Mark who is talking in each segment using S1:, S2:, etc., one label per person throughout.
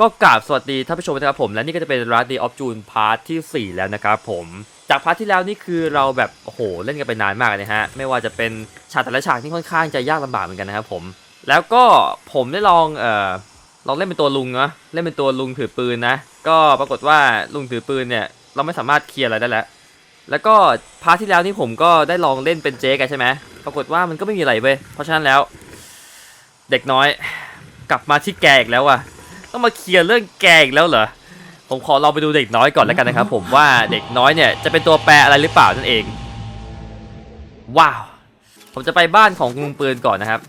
S1: ก็กราบสวัสดีท่านผู้ชมนะครับผม และนี่ก็จะเป็น r a d Day of June พาร์ทที่ 4 แล้วนะครับผม จากพาร์ทที่แล้วนี่คือเราแบบโอ้โหเล่นกันไปนานมากเลยนะฮะ ไม่ว่าจะเป็นฉากแต่ละฉากที่ค่อนข้างจะยากลำบากเหมือนกันนะครับผม แล้วก็ผมได้ลองเอ่อลองเล่นเป็นตัวลุงเนาะเล่นเป็นตัวลุงถือปืนนะ ก็ปรากฏว่าลุงถือปืนเนี่ยเราไม่สามารถเคลียร์อะไรได้แล้ว แล้วก็พาร์ทที่แล้วนี่ผมก็ได้ลองเล่นเป็นเจ๊กันใช่ไหมปรากฏว่ามันก็ไม่มีอะไรเว้ยเพราะฉะนั้นแล้ว เด็กน้อยกลับมาที่แกอีกแล้วอะ ต้องมาเคลียร์เรื่องแกอีกแล้วเหรอ ผมขอลองไปดูเด็กน้อยก่อนแล้วกันนะครับผมว่าเด็กน้อยเนี่ยจะเป็นตัวแปรอะไรหรือเปล่านั่นเอง ว้าว ผมจะไปบ้านของลุงปืนก่อนนะครับ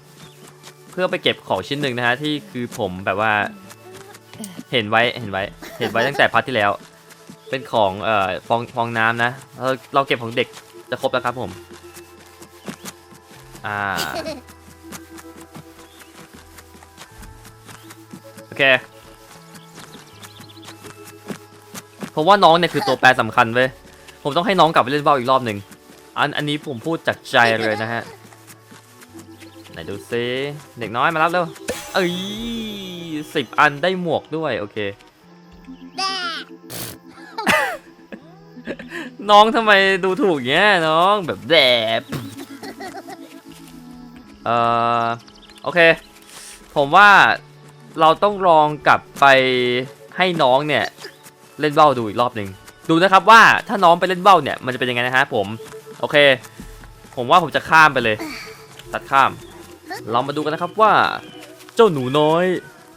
S1: เพื่อไปเก็บของชิ้นหนึ่งนะฮะที่คือผมแบบว่า เห็นไว้เห็นไว้ เห็นไว้ตั้งแต่พาร์ทที่แล้ว เป็นของเอ่อฟองฟองน้ำนะเราเราเก็บของเด็กจะครบแล้วครับผม อ่า โอเค ผมว่าน้องเนี่ยคือตัวแปรสำคัญเว้ยผมต้องให้น้องกลับไปเล่นบ้าอีกรอบหนึ่งอันอันนี้ผมพูดจากใจเลยนะฮะไหนดูซิเด็กน้อยมารับเร็วเอ้ยสิบอันได้หมวกด้วยโอเคน้องทำไมดูถูกเงี้ยน้องแบบแบบเอ่อโอเค ผมว่าเราต้องลองกลับไปให้น้องเนี่ย เล่นเบ้าดูอีกรอบหนึ่งดูนะครับว่าถ้าน้องไปเล่นเบ้าเนี่ยมันจะเป็นยังไงนะฮะผมโอเค ผมว่าผมจะข้ามไปเลย ตัดข้าม เรามาดูกันนะครับว่า เจ้าหนูน้อย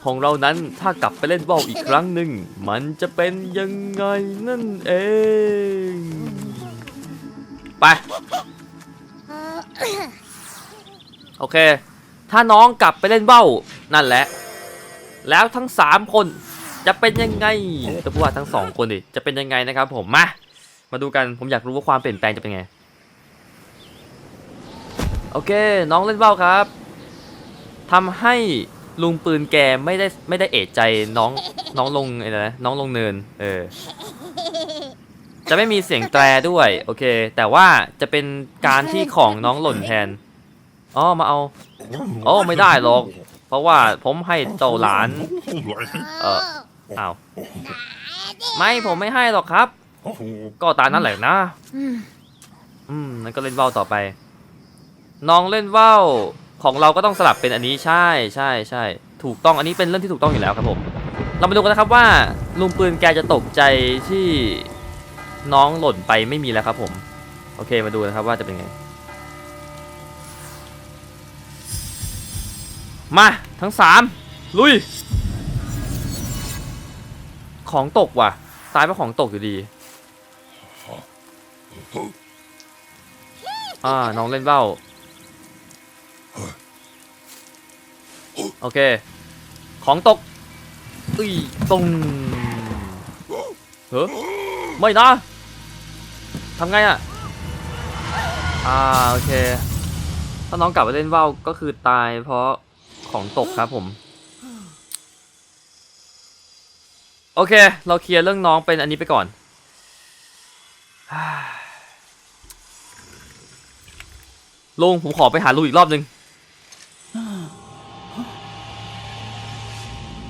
S1: ของเรานั้นถ้ากลับไปเล่นเบ้าอีกครั้งหนึ่งมันจะเป็นยังไงนั่นเอง ไป โอเค ถ้าน้องกลับไปเล่นเบ้านั่นแหละ แล้วทั้งสามคน จะเป็นยังไงจะพูดว่าทั้งสองคนดิจะเป็นยังไงนะครับ ผมมามาดูกันผมอยากรู้ว่าความเปลี่ยนแปลงจะเป็นไง โอเค น้องเล่นเบ้าครับทำให้ลุงปืนแกไม่ได้ไม่ได้เอะใจน้องน้องลงอะไรนะน้องลงเนิน เออ จะไม่มีเสียงแตรด้วย โอเค แต่ว่าจะเป็นการที่ของน้องหล่นแทนอ๋อมาเอาโอ้ไม่ได้หรอก เพราะว่าผมให้เจ้าหลาน เออ อ้าวไม่ผมไม่ให้หรอกครับ ก็ตามนั้นแหละนะ อืมนั่นก็เล่นว่าวต่อไป น้องเล่นว่าวของเราก็ต้องสลับเป็นอันนี้ใช่ใช่ใช่ถูกต้องอันนี้เป็นเรื่องที่ถูกต้องอยู่แล้วครับผม เรามาดูกันนะครับว่าลุงปืนแกจะตกใจที่น้องหล่นไปไม่มีแล้วครับผม โอเคมาดูนะครับว่าจะเป็นไง มาทั้งสามลุย ของตกว่ะ ตายเพราะของตกอยู่ดี อ่า น้องเล่นเบ้า โอเค ของตกอุ้ยตรงเฮ้ไม่นะทำไงอะ อ่า โอเค ถ้าน้องกลับไปเล่นว่าวก็คือตายเพราะของตกครับผม โอเค เราเคลียร์เรื่องน้องเป็นอันนี้ไปก่อน ลุงผมขอไปหาลุงอีกรอบนึง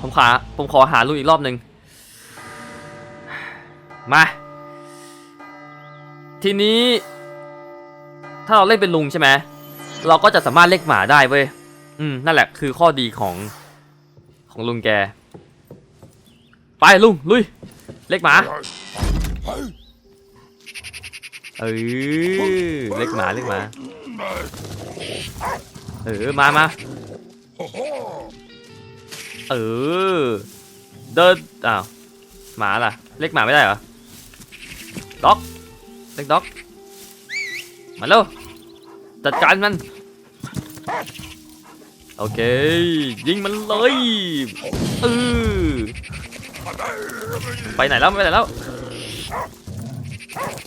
S1: ผมขาผมขอหาลุงอีกรอบนึง มา ทีนี้ ถ้าเราเล่นเป็นลุงใช่ไหม เราก็จะสามารถเรียกหมาได้เว้ย อืม นั่นแหละคือข้อดีของของลุงแก ไปลุงลุยเรียกหมา เออเรียกหมาเรียกหมา เออมามาเออเดินอ้าวหมาล่ะเรียกหมาไม่ได้เหรอด็อกเรียกด็อกมาเร็วจัดการมันโอเค ยิงมันเลยเออ ไปไหนแล้วไปไหนแล้ว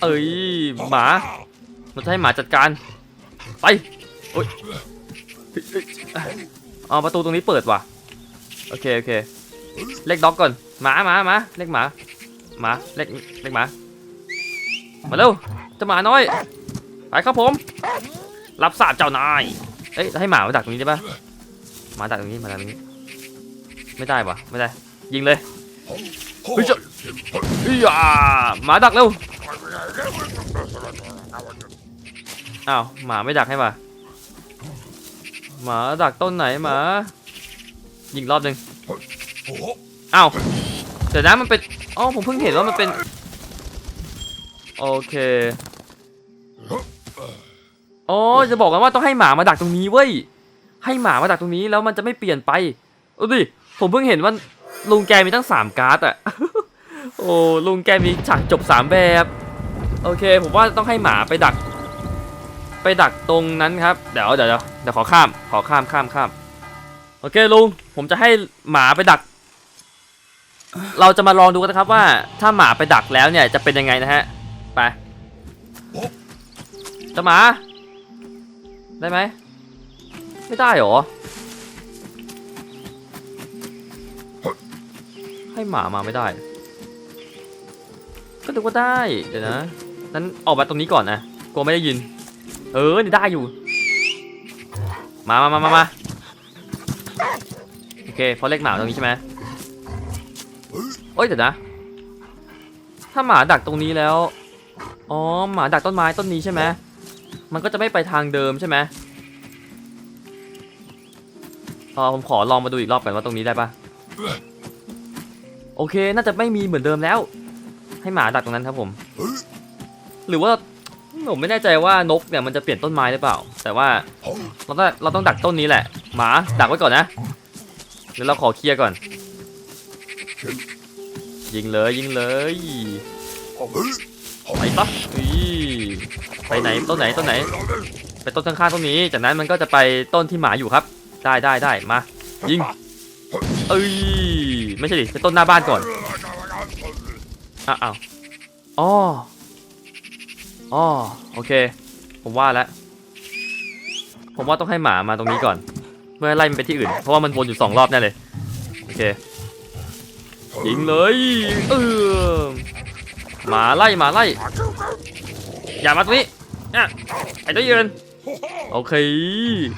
S1: เอ้ยหมาเราจะให้หมาจัดการ ไปโอ้ยเฮ้ยอ๋อประตูตรงนี้เปิดว่ะ โอเคโอเค เล็กด็อกก่อน หมาหมาหมาเล็กหมา หมาเล็กเล็กหมา มาเร็วจะหมาน้อย ไปครับผม รับทราบเจ้านาย เอ้ยให้หมามาดักตรงนี้ได้ปะหมาดักตรงนี้หมาดักตรงนี้ ไม่ได้ปะไม่ได้ ยิงเลย เฮ้ยจะเฮ้ยอ่าหมาดักเร็วอ้าวหมาไม่ดักให้ป่ะหมาดักต้นไหนหมายิงรอบหนึ่งอ้าวเดี๋ยวนะมันเป็นอ๋อผมเพิ่งเห็นว่ามันเป็นโอเคอ๋อจะบอกกันว่าต้องให้หมามาดักตรงนี้เว้ยให้หมามาดักตรงนี้แล้วมันจะไม่เปลี่ยนไปเอาดิผมเพิ่งเห็นว่า ลุงแกมีตั้งสามการ์ดอะโอ้ลุงแกมีฉากจบสามแบบ โอเค ผมว่าต้องให้หมาไปดัก ไปดักตรงนั้นครับเดี๋ยวเดี๋ยวเดี๋ยวเดี๋ยวขอข้าม ขอข้ามข้ามข้ามโอเคลุงผมจะให้หมาไปดัก เราจะมาลองดูกันนะครับว่า ถ้าหมาไปดักแล้วเนี่ยจะเป็นยังไงนะฮะไปจะหมา ได้ไหมไม่ได้หรอ ให้หมามาไม่ได้ ก็ดูว่าได้ เดี๋ยวนะนั้นออกมาตรงนี้ก่อนนะกลัวไม่ได้ยิน เออนี่ได้อยู่ มามามามามาโอเคเพราะเลขหมาตรงนี้ใช่ไหมโอ้ยเดี๋ยวนะ ถ้าหมาดักตรงนี้แล้ว อ๋อหมาดักต้นไม้ต้นนี้ใช่ไหมมันก็จะไม่ไปทางเดิมใช่ไหมอ๋อผมขอลองมาดูอีกรอบก่อนว่าตรงนี้ได้ปะ โอเค น่าจะไม่มีเหมือนเดิมแล้ว ให้หมาดักตรงนั้นครับผม หรือว่าผมไม่แน่ใจว่านกเนี่ยมันจะเปลี่ยนต้นไม้หรือเปล่า แต่ว่าเราต้องเราต้องดักต้นนี้แหละ หมาดักไว้ก่อนนะเดี๋ยวเราขอเคลียร์ก่อน ยิงเลยยิงเลยไปปะอีไปไหนต้นไหนต้นไหน ไปต้นข้างๆต้นนี้ จากนั้นมันก็จะไปต้นที่หมาอยู่ครับ ได้ได้ได้มา ยิงเอ้ย ไม่ใช่ดิไปต้นหน้าบ้านก่อนอ้าวอ๋ออ๋อโอเค ผมว่าแล้ว ผมว่าต้องให้หมามาตรงนี้ก่อนเมื่อไล่มันไปที่อื่น เพราะว่ามันวนอยู่สองรอบแน่เลย โอเค ยิงเลย เออหมาไล่หมาไล่ อย่ามาตรงนี้เนี่ยไอ้ตัวยืนโอเค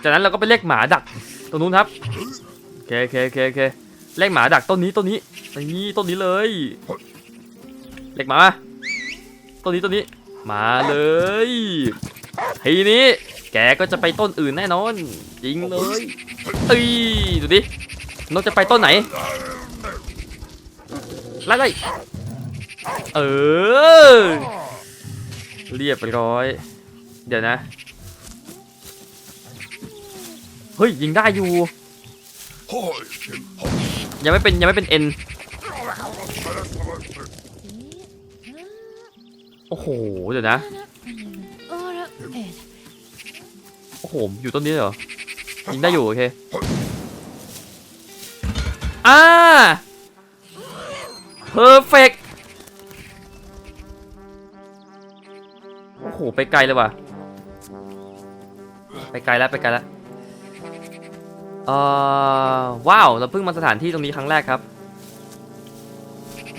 S1: จากนั้นเราก็ไปเรียกหมาดัก ตรงนู้นครับ โอเคโอเคโอเค เคเรียกหมาดักต้นนี้ต้นนี้นี่ต้นนี้เลยเรียกหมามาต้นนี้ต้นนี้ มาเลยทีนี้ แกก็จะไปต้นอื่นแน่นอนจริงเลยเอ้ยดูดินกจะไปต้นไหนไล่ไล่เออ เรียบร้อย เดี๋ยวนะ เฮ้ย ยิงได้อยู่ ยังไม่เป็นยังไม่เป็นเอ็นโอ้โหเดี๋ยวนะโอ้โหอยู่ต้นนี้เหรอยิงได้อยู่โอเคอ่าเพอร์เฟกโอ้โหไปไกลเลยว่ะไปไกลแล้วไปไกลแล้ว เอ่อว้าวเราเพิ่งมาสถานที่ตรงนี้ครั้งแรกครับ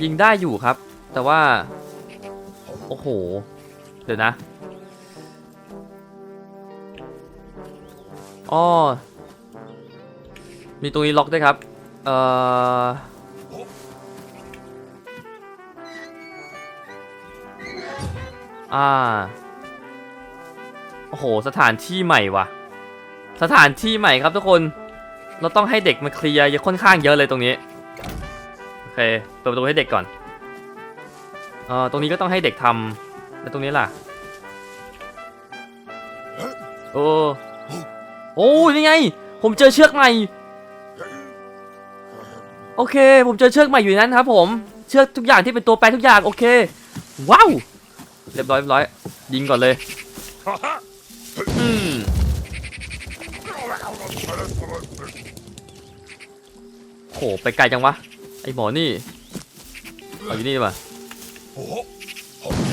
S1: ยิงได้อยู่ครับ แต่ว่า โอ้โห เดี๋ยวนะอ๋อมีตรงนี้ล็อกด้วยครับ เอ่ออ่า โอ้โห สถานที่ใหม่ว่ะ สถานที่ใหม่ครับทุกคน เราต้องให้เด็กมาเคลียร์เยอะค่อนข้างเยอะเลยตรงนี้ โอเค เปิดประตูให้เด็กก่อนเอ่อตรงนี้ก็ต้องให้เด็กทำแล้วตรงนี้ล่ะ โอ้ โอ้นี่ไง ผมเจอเชือกใหม่ โอเค ผมเจอเชือกใหม่อยู่นนั้นครับผม เชือกทุกอย่างที่เป็นตัวแปรทุกอย่าง โอเค ว้าว เรียบร้อยเรียบร้อย ยิงก่อนเลย อืม โหไปไกลจังวะ ไอหมอนี่เอาอยู่นี่ดีกว่า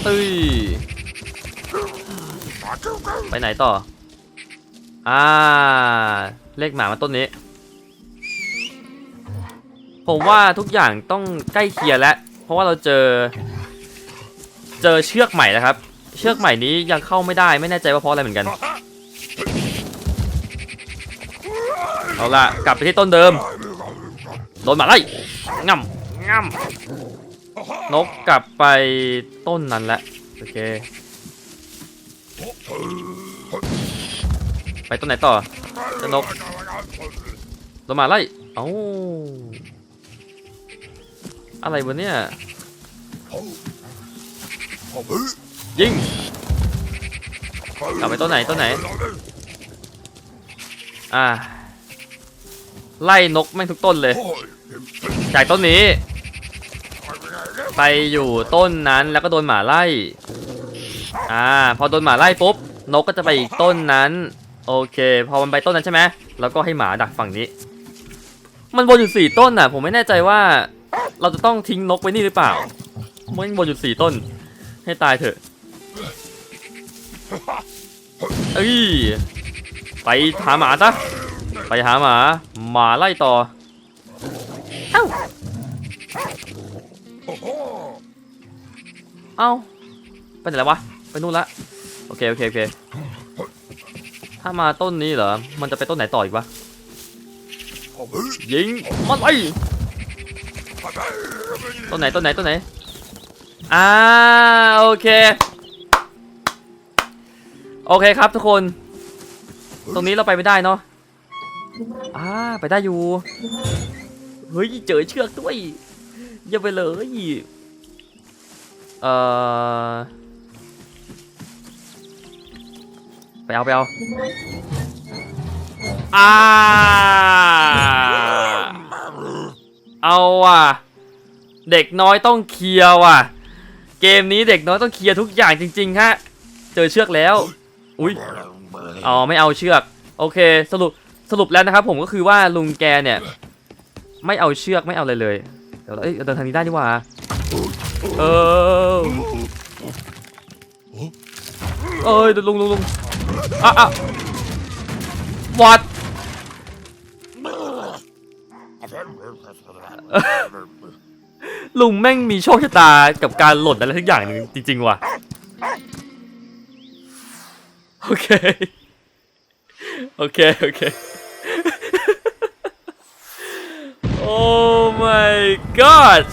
S1: เอ้ย ไปไหนต่อ อ่า เลขหมามาต้นนี้ ผมว่าทุกอย่างต้องใกล้เคียงแล้ว เพราะว่าเราเจอ เจอเชือกใหม่แล้วครับ เชือกใหม่นี้ยังเข้าไม่ได้ไม่แน่ใจว่าเพราะอะไรเหมือนกัน เอาล่ะ กลับไปที่ต้นเดิม โดนหมาไล่ง่ำง่ำนกกลับไปต้นนั้นแหละโอเค ไปต้นไหนต่อเจะนกลงมาไล่เอ้าอะไรวะเนี่ยยิงกลับไปต้นไหนต้นไหน อ่า ไล่นกแม่งทุกต้นเลย จากต้นนี้ ไปอยู่ต้นนั้นแล้วก็โดนหมาไล่ อ่า พอโดนหมาไล่ปุ๊บ นกก็จะไปอีกต้นนั้น โอเค พอมันไปต้นนั้นใช่ไหมแล้วก็ให้หมาดักฝั่งนี้ มันวนอยู่สี่ต้นน่ะ ผมไม่แน่ใจว่า เราจะต้องทิ้งนกไว้นี่หรือเปล่ามันวนอยู่สี่ต้น ให้ตายเถอะเอ้ยไปหาหมาซะไปหาหมา หมาไล่ต่อ เอ้าเอ้าไปไหนแล้ววะ ไปนู่นละ โอเค โอเค โอเค ถ้ามาต้นนี้เหรอ มันจะไปต้นไหนต่ออีกวะ ยิง มันไปต้นไหน ต้นไหน ต้นไหน อ่า โอเค โอเคครับทุกคน ตรงนี้เราไปไม่ได้เนาะอ่า ไปได้อยู่ เฮ้ยเจอเชือกด้วยเยี่ยมไปเลยเอ่อไปเอาไปเอาอ่าเอาว่ะ เด็กน้อยต้องเคลียร์ว่ะ เกมนี้เด็กน้อยต้องเคลียร์ทุกอย่างจริงๆฮะ เจอเชือกแล้ว อุ้ยอ๋อไม่เอาเชือก โอเค สรุปสรุปแล้วนะครับผมก็คือว่าลุงแกเนี่ย ไม่เอาเชือกไม่เอาอะไรเลยเดี๋ยวเราเอ้ยเดินทางนี้ได้ดีกว่าเออเอ้ยเดี๋ยวลุงลุงลุงอะอะวัดลุงแม่งมีโชคชะตากับการหล่นอะไรทุกอย่างหนึงจริงๆว่ะโอเค โอเค โอเค โอ้ my god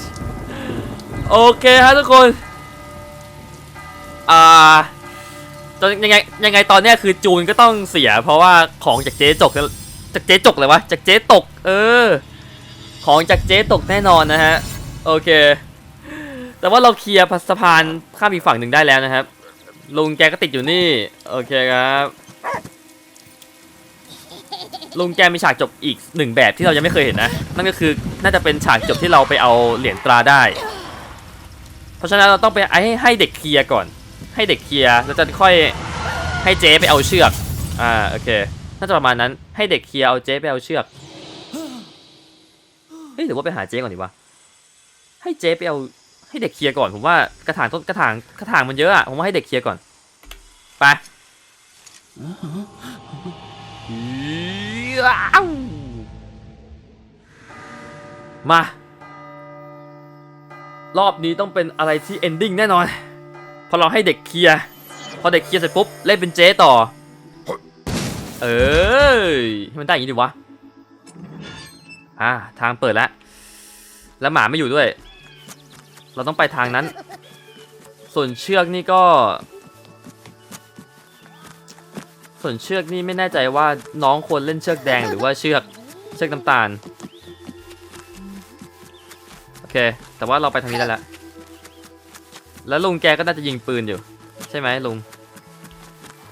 S1: โอเคฮะทุกคน อ่าตอนยังไงยังไงตอนเนี้ยคือจูนก็ต้องเสีย เพราะว่าของจากเจ๊จกจากเจ๊จกเลยวะจากเจ๊ตก เออ ของจากเจ๊ตกแน่นอนนะฮะ โอเค แต่ว่าเราเคลียร์สะพานข้ามอีกฝั่งหนึ่งได้แล้วนะครับ ลุงแกก็ติดอยู่นี่ โอเคครับ ลุงแกมีฉากจบอีกหนึ่งแบบที่เรายังไม่เคยเห็นนะ นั่นก็คือน่าจะเป็นฉากจบที่เราไปเอาเหรียญตราได้ เพราะฉะนั้นเราต้องไปให้ให้เด็กเคลียร์ก่อน ให้เด็กเคลียร์แล้วจะค่อยให้เจ๊ไปเอาเชือก อ่าโอเค น่าจะประมาณนั้นให้เด็กเคลียร์เอาเจ๊ไปเอาเชือก เฮ้ยหรือว่าไปหาเจ๊ก่อนดีวะ ให้เจ๊ไปเอาให้เด็กเคลียร์ก่อนผมว่ากระถางต้นกระถางกระถางมันเยอะอะผมว่าให้เด็กเคลียร์ก่อน ไป ว้าวมา รอบนี้ต้องเป็นอะไรที่เอนดิ้งแน่นอน พอเราให้เด็กเคลียร์พอเด็กเคลียร์เสร็จปุ๊บ เล่นเป็นเจ๊ต่อ เอ้ยให้มันได้อย่างนี้ดิวะ อ่า ทางเปิดแล้ว แล้วหมาไม่อยู่ด้วย เราต้องไปทางนั้น ส่วนเชือกนี่ก็ ส่วนเชือกนี่ไม่แน่ใจว่าน้องควรเล่นเชือกแดงหรือว่าเชือกเชือกน้ำตาล โอเค แต่ว่าเราไปทางนี้ได้แล้วแล้วลุงแกก็น่าจะยิงปืนอยู่ ใช่ไหมลุง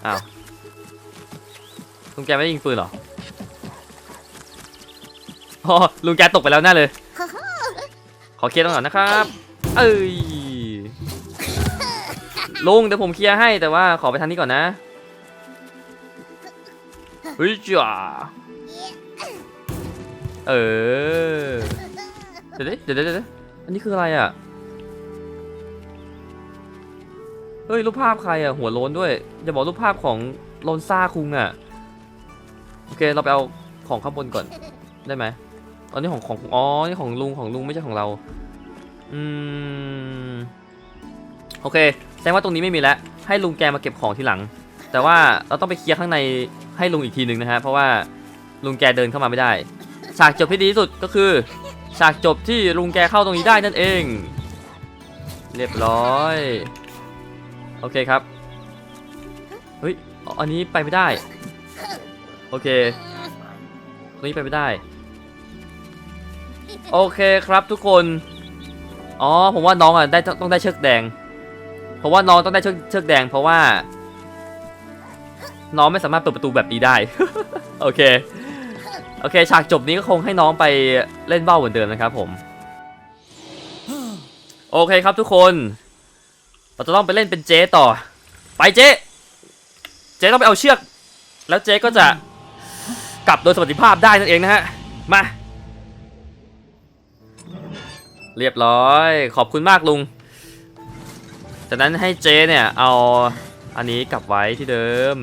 S1: อ้าว ลุงแกไม่ได้ยิงปืนเหรออ๋อลุงแกตกไปแล้วแน่เลย ขอเคลียร์ตรงก่อนนะครับ เอ้ยลุงเดี๋ยวผมเคลียร์ให้แต่ว่าขอไปทางนี้ก่อนนะ เฮ้ยจ้าเออเดี๋ยวเดี๋ยวเดี๋ยวเดี๋ยวอันนี้คืออะไรอะ เฮ้ยรูปภาพใครอะ หัวโล้นด้วย อย่าบอกรูปภาพของโลนซ่าคุงอะ โอเค เราไปเอาของข้างบนก่อน ได้ไหมอันนี้ของของ อ๋อ นี่ของลุงของลุงไม่ใช่ของเรา อืม โอเค แสดงว่าตรงนี้ไม่มีแล้ว ให้ลุงแกมาเก็บของทีหลัง แต่ว่าเราต้องไปเคลียร์ข้างในให้ลุงอีกทีหนึ่งนะฮะเพราะว่าลุงแกเดินเข้ามาไม่ได้ ฉากจบที่ดีที่สุดก็คือฉากจบที่ลุงแกเข้าตรงนี้ได้นั่นเอง เรียบร้อย โอเคครับเฮ้ยอันนี้ไปไม่ได้ โอเคตรงนี้ไปไม่ได้ โอเคครับทุกคน อ๋อผมว่าน้องอะได้ต้องต้องได้เชือกแดงเพราะว่าน้องต้องได้เชือกเชือกแดงเพราะว่า น้องไม่สามารถเปิดประตูแบบนี้ได้ โอเค โอเค ฉากจบนี้ก็คงให้น้องไปเล่นเบ้าเหมือนเดิมนะครับผม โอเคครับทุกคน เราจะต้องไปเล่นเป็นเจ๊ต่อ ไปเจ๊ เจ๊ต้องไปเอาเชือก แล้วเจ๊ก็จะกลับโดยสวัสดิภาพได้นั่นเองนะฮะ มา เรียบร้อย ขอบคุณมากลุง จากนั้นให้เจ๊เนี่ยเอา อันนี้กลับไว้ที่เดิม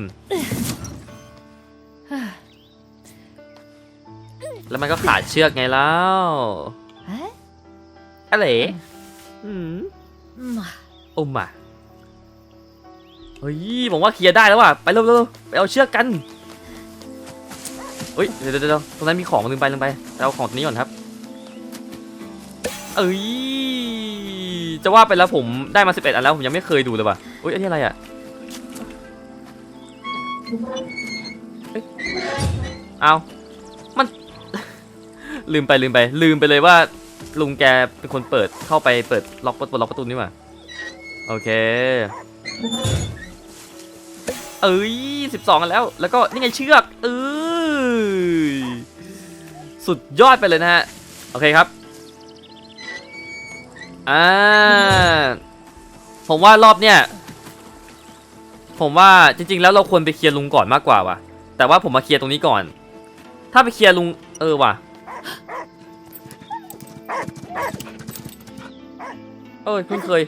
S1: แล้วมันก็ขาดเชือกไงแล้ว
S2: เอ๊ะ
S1: อะไรอืม
S2: มา
S1: อุมอะเฮ้ยผมว่าเคลียร์ได้แล้วว่ะ ไปเร็วๆไปเอาเชือกกันเฮ้ยเดี๋ยวเดี๋ยวเดี๋ยวตรงนั้นมีของลืมไปลืมไปไปเอาของตัวนี้ก่อนครับ เอ้ยจะว่าไปแล้วผมได้มา 11 อันแล้วผมยังไม่เคยดูเลยว่ะอุ้ยอันนี้อะไรอะ เอ้ามัน ลืมไปลืมไป ลืมไปเลยว่า ลุงแกเป็นคนเปิดเข้าไปเปิดล็อกประตูล็อกประตูนี่หว่าโอเค เอ้ยสิบสองกันแล้ว แล้วก็นี่ไงเชือกเอ้ยสุดยอดไปเลยนะฮะ โอเคครับ อ่า ผมว่ารอบเนี้ย ผมว่าจริง ๆ แล้วเราควรไปเคลียร์ลุงก่อนมากกว่าว่ะ แต่ว่าผมมาเคลียร์ตรงนี้ก่อน ถ้าไปเคลียร์ลุงเออว่ะเอ้ยเพิ่งเคย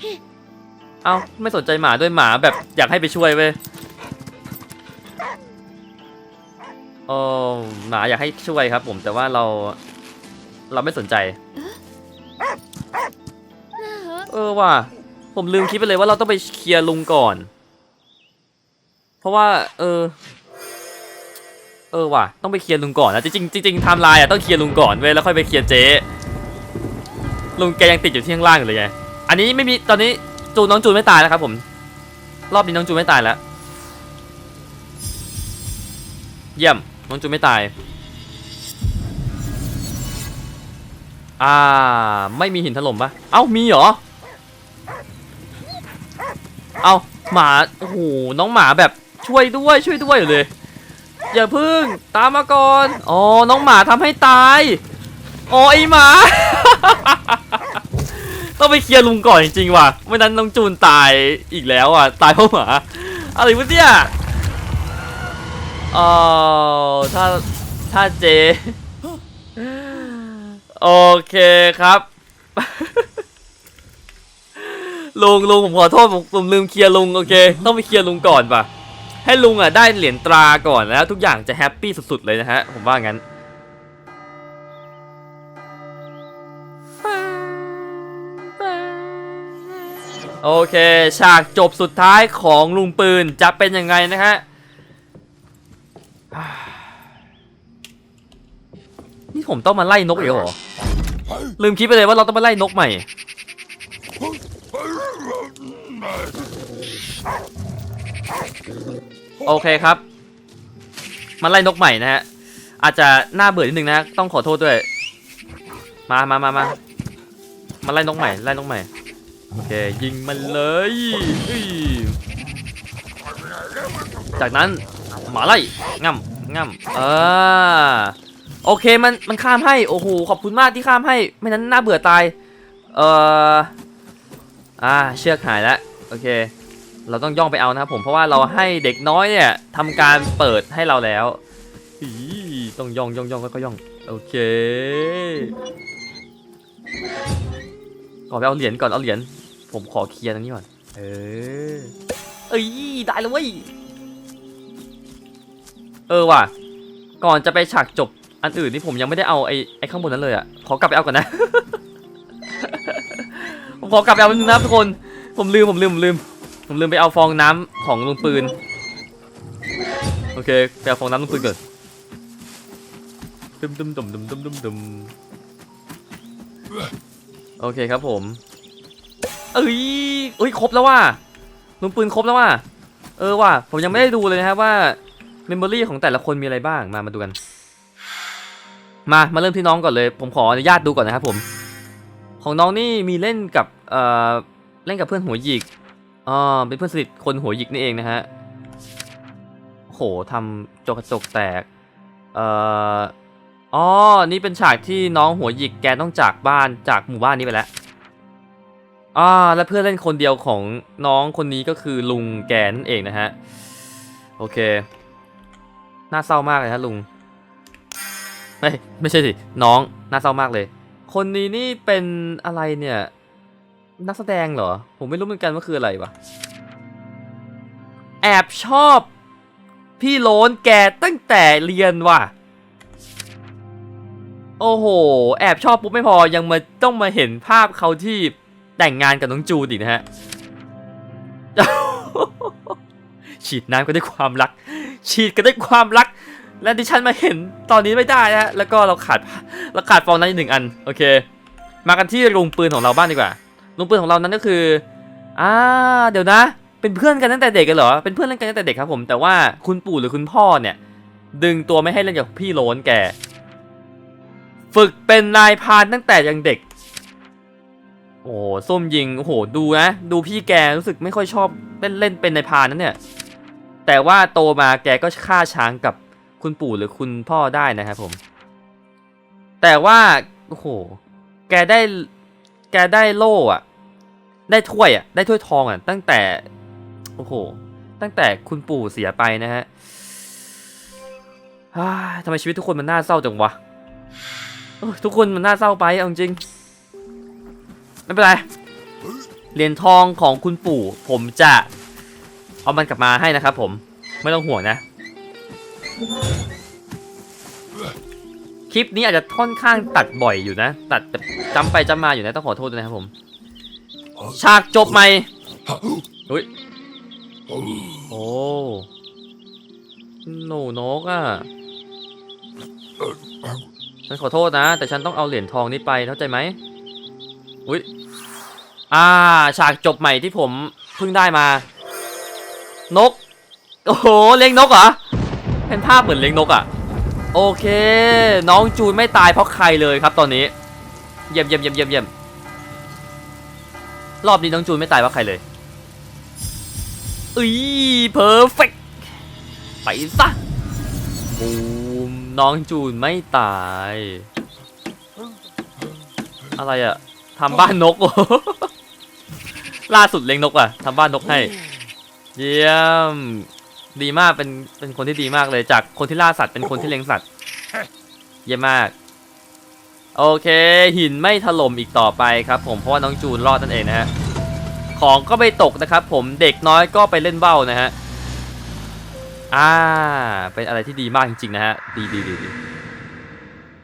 S1: เอาไม่สนใจหมาด้วยหมาแบบอยากให้ไปช่วยเว้ยโอ้หมาอยากให้ช่วยครับ ผมแต่ว่าเรา เราไม่สนใจ เออว่ะผมลืมคิดไปเลยว่าเราต้องไปเคลียร์ลุงก่อน ราะว่า เออ เออว่ะ ต้องไปเคลียร์ลุงก่อนนะจริงจริงไทม์ไลน์อะต้องเคลียร์ลุงก่อนเว้ยแล้วค่อยไปเคลียร์เจ๊ลุงแกยังติดอยู่ที่ข้างล่างอยู่เลยไงอันนี้ไม่มีตอนนี้จูนน้องจูนไม่ตายแล้วครับผม รอบนี้น้องจูนไม่ตายแล้วเยี่ยมน้องจูนไม่ตายอ่าไม่มีหินถล่มปะเอ้ามีเหรอ เอ้าหมา โอ้โห น้องหมาแบบ ช่วยด้วยช่วยด้วยเลยอย่าพึ่งตามมาก่อนอ๋อน้องหมาทำให้ตายอ๋อไอหมา ต้องไปเคลียร์ลุงก่อนจริงๆว่ะไม่นั้นน้องจูนตายอีกแล้วอะตายเพราะหมาอะไรวะเนี่ยเออถ้าถ้าเจโอเคครับลุงลุงผมขอโทษผมผมลืมเคลียร์ลุงโอเค ต้องไปเคลียร์ลุงก่อนป่ะ ให้ลุงอะได้เหรียญตราก่อนแล้วทุกอย่างจะแฮปปี้สุดๆเลยนะฮะ ผมว่างั้น โอเค ฉากจบสุดท้ายของลุงปืนจะเป็นยังไงนะฮะ นี่ผมต้องมาไล่นกอีกเหรอ ลืมคิดไปเลยว่าเราต้องมาไล่นกใหม่ โอเคครับมาไล่นกใหม่นะฮะ อาจจะน่าเบื่อนิดนึงนะ ต้องขอโทษด้วย มามามามามาไล่นกใหม่ ไล่นกใหม่ โอเค ยิงมันเลยอุ้ยจากนั้นหมาไล่ง่ำง่ำเออโอเคมันมันข้ามให้ โอ้โห ขอบคุณมากที่ข้ามให้ ไม่นั้นน่าเบื่อตาย เอออ่า เชือกหายแล้ว โอเค เราต้องย่องไปเอานะครับผมเพราะว่าเราให้เด็กน้อยเนี่ยทำการเปิดให้เราแล้วอีต้องย่องย่องย่องก็ย่องโอเคก่อนไปเอาเหรียญก่อนเอาเหรียญผมขอเคลียร์ตรงนี้ก่อนเออเอ้ยได้แล้วเว้ยเออว่ะ ก่อนจะไปฉากจบอันอื่นนี่ผมยังไม่ได้เอาไอ้ไอ้ข้างบนนั้นเลยอะขอกลับไปเอาก่อนนะ ผมขอกลับไปเอานึงนะทุกคน ผมลืมผมลืมผมลืม ผมลืมไปเอาฟองน้ำของลุงปืน โอเคไปเอาฟองน้ำลุงปืนก่อนดุมดุมดุมดุมดุมดุมดุมโอเคครับผม เอ้ยเอ้ยครบแล้วว่ะลุงปืนครบแล้วว่ะเออว่ะผมยังไม่ได้ดูเลยนะครับว่าเมมโมรี่ของแต่ละคนมีอะไรบ้างมามาดูกัน มามาเริ่มที่น้องก่อนเลย ผมขออนุญาตดูก่อนนะครับผม ของน้องนี่มีเล่นกับเอ่อเล่นกับเพื่อนหัวหยิก อ๋อเป็นเพื่อนสนิทคนหัวหยิกนี่เองนะฮะโหทำจกกระจกแตก เอ่ออ๋อ นี่เป็นฉากที่น้องหัวหยิกแกต้องจากบ้านจากหมู่บ้านนี้ไปแล้วอ่าและเพื่อนเล่นคนเดียวของน้องคนนี้ก็คือลุงแกนั่นเองนะฮะ โอเค น่าเศร้ามากเลยฮะลุง ไม่ไม่ใช่สิ น้อง น่าเศร้ามากเลย คนนี้นี่เป็นอะไรเนี่ย นักแสดงเหรอ ผมไม่รู้เหมือนกันว่าคืออะไรวะ แอบชอบ พี่โลนแกตั้งแต่เรียนว่ะ โอ้โห แอบชอบปุ๊บไม่พอยังมาต้องมาเห็นภาพเขาที่แต่งงานกับน้องจูนอีนะฮะ ฉีดน้ำก็ได้ความรัก ฉีดกันด้ความรัก และดิฉันมาเห็นตอนนี้ไม่ได้นะฮะแล้วก็เราขาดเราขาดฟองนั้นอีกหนึ่งอัน โอเค มากันที่ลุงปืนของเราบ้างดีกว่า ลุงปืนของเรานั้นก็คืออ่าเดี๋ยวนะ เป็นเพื่อนกันตั้งแต่เด็กกันเหรอเป็นเพื่อนเล่นกันตั้งแต่เด็กครับผมแต่ว่าคุณปู่หรือคุณพ่อเนี่ย ดึงตัวไม่ให้เล่นกับพี่โลนแกฝึกเป็นนายพานตั้งแต่ยังเด็ก โอ้โหส้มยิงโอ้โหดูนะดูพี่แกรู้สึกไม่ค่อยชอบเล่นเล่นเป็นนายพานนั่นเนี่ย แต่ว่าโตมาแกก็ฆ่าช้างกับคุณปู่หรือคุณพ่อได้นะครับผม แต่ว่าโอ้โหแกได้แกได้โล่อะ ได้ถ้วยอะได้ถ้วยทองอะ ตั้งแต่โอ้โหตั้งแต่คุณปู่เสียไปนะฮะทำไมชีวิตทุกคนมันน่าเศร้าจังวะทุกคนมันน่าเศร้าไปเอาจริงไม่เป็นไรเหรียญทองของคุณปู่ ผมจะเอามันกลับมาให้นะครับผมไม่ต้องห่วงนะ คลิปนี้อาจจะค่อนข้างตัดบ่อยอยู่นะ ตัดจำไปจำมาอยู่นะต้องขอโทษด้วยนะครับผม ฉากจบใหม่อุ้ยโอ้หนูนกอะฉันขอโทษนะ แต่ฉันต้องเอาเหรียญทองนี้ไปเข้าใจไหมอุ้ยอ่า ฉากจบใหม่ที่ผมเพิ่งได้มา นก โอ้โหเลี้ยงนกเหรอเป็นภาพเหมือนเลี้ยงนกอะ โอเค น้องจูนไม่ตายเพราะใครเลยครับตอนนี้ เยี่ยมเยี่ยมเยี่ยมเยี่ยมเยี่ยม รอบนี้น้องจูนไม่ตายเพราใครเลยอุ้ยเพอร์เฟกไปซะบูมน้องจูนไม่ตาย อะไรอะทำบ้านนกล่าสุดเลี้ยงนกอะทำบ้านนกให้ เยี่ยม ดีมากเป็นเป็นคนที่ดีมากเลยจากคนที่ล่าสัตว์เป็นคนที่เลี้ยงสัตว์ เยี่ยมมาก โอเค หินไม่ถล่มอีกต่อไปครับผมเพราะว่าน้องจูนรอดนั่นเองนะฮะของก็ไม่ตกนะครับ ผมเด็กน้อยก็ไปเล่นเบ้านะฮะอ่าเป็นอะไรที่ดีมากจริงๆนะฮะดีดีดีดี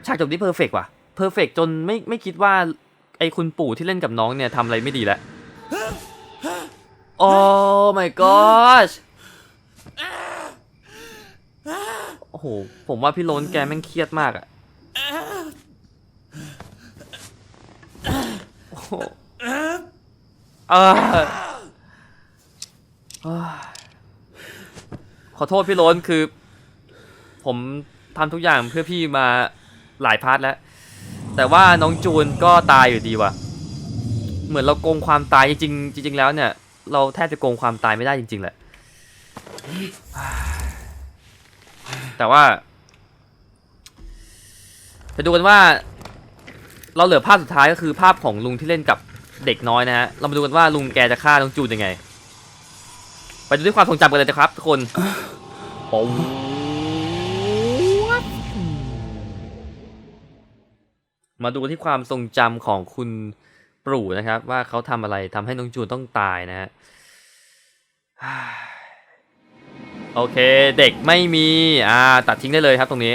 S1: ฉากจบนี้เพอร์เฟกว่ะเพอร์เฟกจนไม่ไม่คิดว่าไอคุณปู่ที่เล่นกับน้องเนี่ยทำอะไรไม่ดีแล้วโอ้ my gosh โอ้โห ผมว่าพี่โลนแกแม่งเครียดมากอะโอ้โห เออขอโทษพี่โลนคือ ผมทำทุกอย่างเพื่อพี่มาหลายพาร์ทแล้ว แต่ว่าน้องจูนก็ตายอยู่ดีว่ะ เหมือนเราโกงความตายจริงจริงแล้วเนี่ย เราแทบจะโกงความตายไม่ได้จริง ๆ แหละ แต่ว่าไปดูกันว่า เราเหลือภาพสุดท้ายก็คือภาพของลุงที่เล่นกับเด็กน้อยนะฮะ เรามาดูกันว่าลุงแกจะฆ่าน้องจูนยังไง ไปดูด้วยความทรงจำกันเลยนะครับทุกคนโอ้มาดูกันที่ความทรงจำของคุณปรู่นะครับ ว่าเขาทำอะไรทำให้น้องจูนต้องตายนะฮะโอเค เด็กไม่มี อ่า ตัดทิ้งได้เลยครับตรงนี้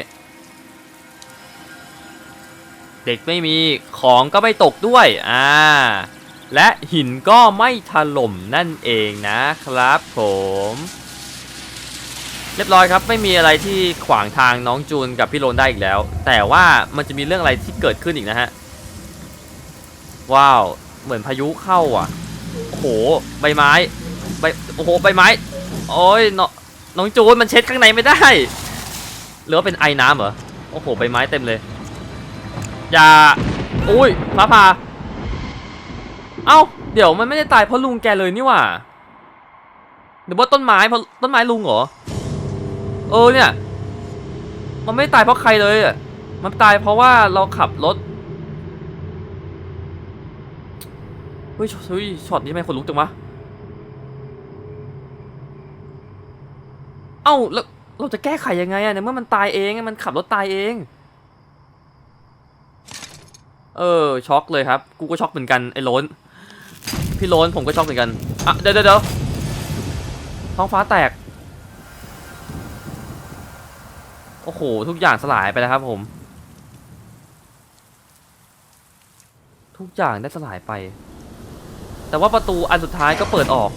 S1: ด็กไม่มีของก็ไม่ตกด้วยอ่าและหินก็ไม่ถล่มนั่นเองนะครับผม เรียบร้อยครับไม่มีอะไรที่ขวางทางน้องจูนกับพี่โรนได้อีกแล้ว แต่ว่ามันจะมีเรื่องอะไรที่เกิดขึ้นอีกนะฮะว้าวเหมือนพายุเข้าอะโอ้โหใบไม้ใบโอ้โหใบไม้โอ้ยน้องน้องจูนมันเช็ดข้างในไม่ได้หรือว่าเป็นไอ้น้ำเหรอโอ้โหใบไม้เต็มเลย อย่าอุ้ยฟ้าผ่าเอ้า เดี๋ยวมันไม่ได้ตายเพราะลุงแกเลยนี่หว่าหรือว่าต้นไม้เพราะต้นไม้ลุงเหรอ เออเนี่ย มันไม่ตายเพราะใครเลยอะมันตายเพราะว่าเราขับรถเฮ้ยเฮ้ยช็อตนี้ทำไมคนลุกจังวะเอ้าแล้วเราจะแก้ไขยังไงอะในเมื่อมันตายเองมันขับรถตายเอง เออช็อกเลยครับกูก็ช็อกเหมือนกันไอ้โลนพี่โลนผมก็ช็อกเหมือนกันอะเดี๋ยวเดี๋ยวเดี๋ยวท้องฟ้าแตกโอ้โหทุกอย่างสลายไปแล้วครับผม ทุกอย่างได้สลายไป แต่ว่าประตูอันสุดท้ายก็เปิดออก